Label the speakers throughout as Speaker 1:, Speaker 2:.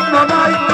Speaker 1: রঙ্গ নাই।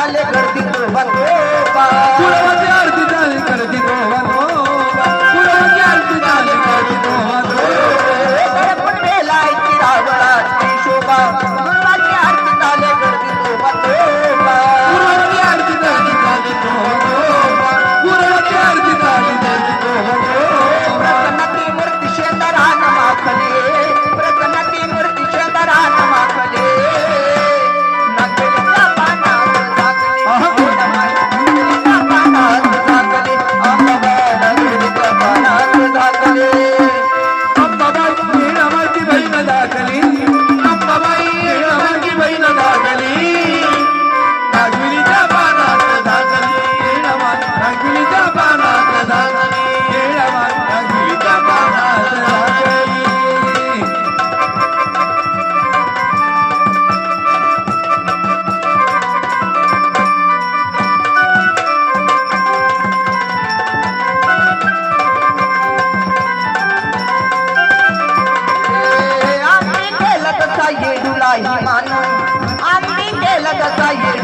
Speaker 2: झाले गर्दी बंदोबा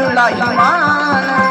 Speaker 2: तुला इमान